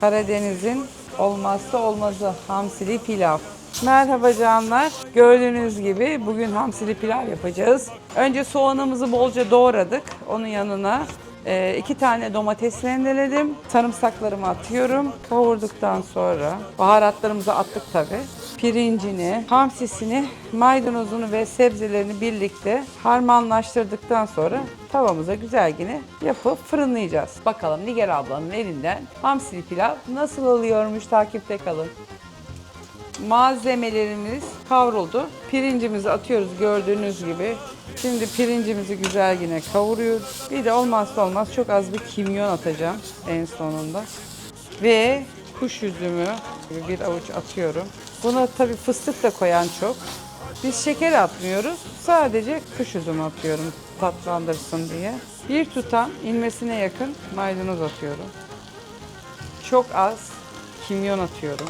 Karadeniz'in olmazsa olmazı hamsili pilav. Merhaba canlar. Gördüğünüz gibi bugün hamsili pilav yapacağız. Önce soğanımızı bolca doğradık. Onun yanına e, iki tane domates rendeledim. Sarımsaklarımı atıyorum. Kavurduktan sonra baharatlarımızı attık tabii. Pirincini, hamsisini, maydanozunu ve sebzelerini birlikte harmanlaştırdıktan sonra tavamıza güzel yine yapıp fırınlayacağız. Bakalım Niger ablanın elinden hamsili pilav nasıl oluyormuş takipte kalın. Malzemelerimiz kavruldu. Pirincimizi atıyoruz gördüğünüz gibi. Şimdi pirincimizi güzel yine kavuruyoruz. Bir de olmazsa olmaz çok az bir kimyon atacağım en sonunda. Ve kuş üzümü bir avuç atıyorum. Buna tabii fıstık da koyan çok. Biz şeker atmıyoruz. Sadece kuş üzümü atıyorum tatlandırsın diye. Bir tutam inmesine yakın maydanoz atıyorum. Çok az kimyon atıyorum.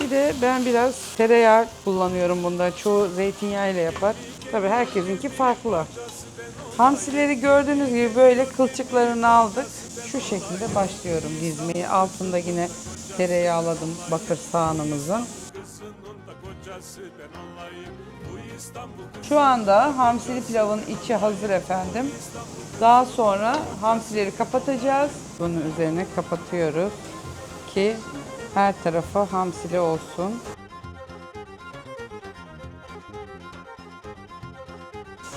Bir de ben biraz tereyağı kullanıyorum bunda. Çoğu zeytinyağı ile yapar. Tabii herkesinki farklı. Hamsileri gördüğünüz gibi böyle kılçıklarını aldık. Şu şekilde başlıyorum dizmeyi. Altında yine tereyağladım bakır sahanımızın. Şu anda hamsili pilavın içi hazır efendim. Daha sonra hamsileri kapatacağız. Bunun üzerine kapatıyoruz ki her tarafı hamsili olsun.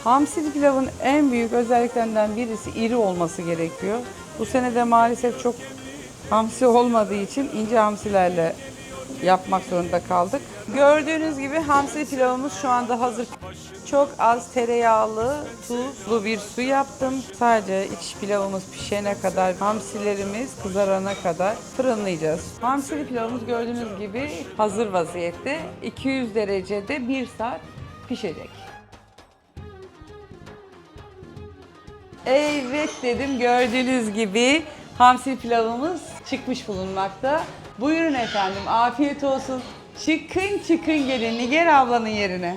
Hamsili pilavın en büyük özelliklerinden birisi iri olması gerekiyor. Bu sene de maalesef çok hamsi olmadığı için ince hamsilerle yapmak zorunda kaldık. Gördüğünüz gibi hamsi pilavımız şu anda hazır. Çok az tereyağlı, tuzlu bir su yaptım. Sadece iç pilavımız pişene kadar, hamsilerimiz kızarana kadar fırınlayacağız. Hamsili pilavımız gördüğünüz gibi hazır vaziyette. 200 derecede 1 saat pişecek. Evet dedim gördüğünüz gibi hamsi pilavımız çıkmış bulunmakta. Buyurun efendim afiyet olsun. Çıkın çıkın gelin Niger ablanın yerine.